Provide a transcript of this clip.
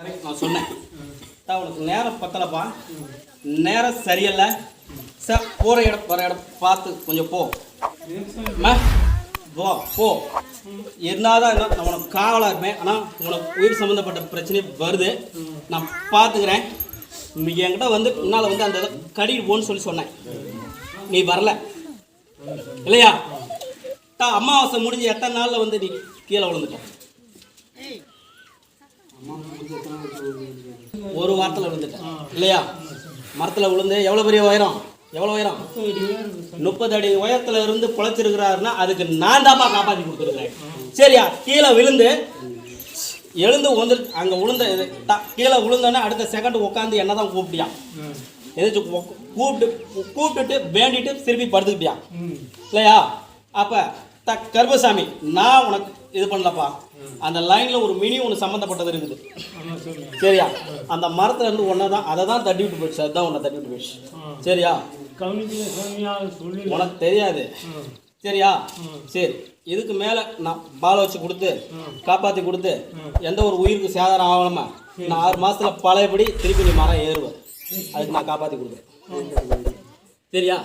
நான் சொன்னேன். தான் உனக்கு நேரம் பத்தலப்பா. நேரம் சரியில்லை. சார் போகிற இடம் போகிற இடம் பார்த்து கொஞ்சம் போ. போ போ. என்னதான் இருந்தாலும் நான் உனக்கு காவலாக இருப்பேன். ஆனால் உனக்கு உயிர் சம்மந்தப்பட்ட பிரச்சனை வருது. நான் பார்த்துக்கிறேன் என்கிட்ட வந்து முன்னால் வந்து அந்த கடி போன்னு சொல்லி சொன்னேன். நீ வரல. இல்லையா? தான் அமாவாசை முடிஞ்சு எத்தனை நாளில் வந்து நீ கீழே விழுந்துட்டேன் ஒரு வாரத்தில் விழுந்துட்டேன். இல்லையா? மரத்தில் விழுந்து எவ்வளோ பெரிய உயரம்? எவ்வளோ உயரம்? முப்பது அடி உயரத்துல இருந்து பொழைச்சிருக்கிறாருன்னா அதுக்கு நான் தான்ப்பா காப்பாற்றி கொடுத்துருக்கிறேன். சரியா? கீழே விழுந்து எழுந்து வந்து அங்கே விழுந்த கீழே விழுந்தோன்னே அடுத்த செகண்ட் உட்காந்து என்ன தான் கூப்பிட்டியா எதாச்சும் கூப்பிட்டு கூப்பிட்டுட்டு வேண்டிட்டு திருப்பி படுத்துக்கிட்டியா? இல்லையா? அப்போ த கர்பசாமி நான் உனக்கு இது பண்ணலப்பா. அந்த லைனில் ஒரு மினி ஒன்று சம்மந்தப்பட்டது இருக்குது. சரியா? அந்த மரத்துல இருந்து ஒன்றை தான் அதை தான் தட்டி விட்டு போயிடுச்சு. அதுதான் உன்னை தட்டி விட்டு போயிடுச்சு. சரியா? உனக்கு தெரியாது. சரியா? சரி. இதுக்கு மேலே நான் பால் வச்சு கொடுத்து காப்பாற்றி கொடுத்து எந்த ஒரு உயிருக்கு சேதாரம் ஆகணுமா நான் ஆறு மாசத்துல பழையபடி திருப்பி நீ மரம் ஏறுவேன். அதுக்கு நான் காப்பாற்றி கொடுக்குறேன். சரியா?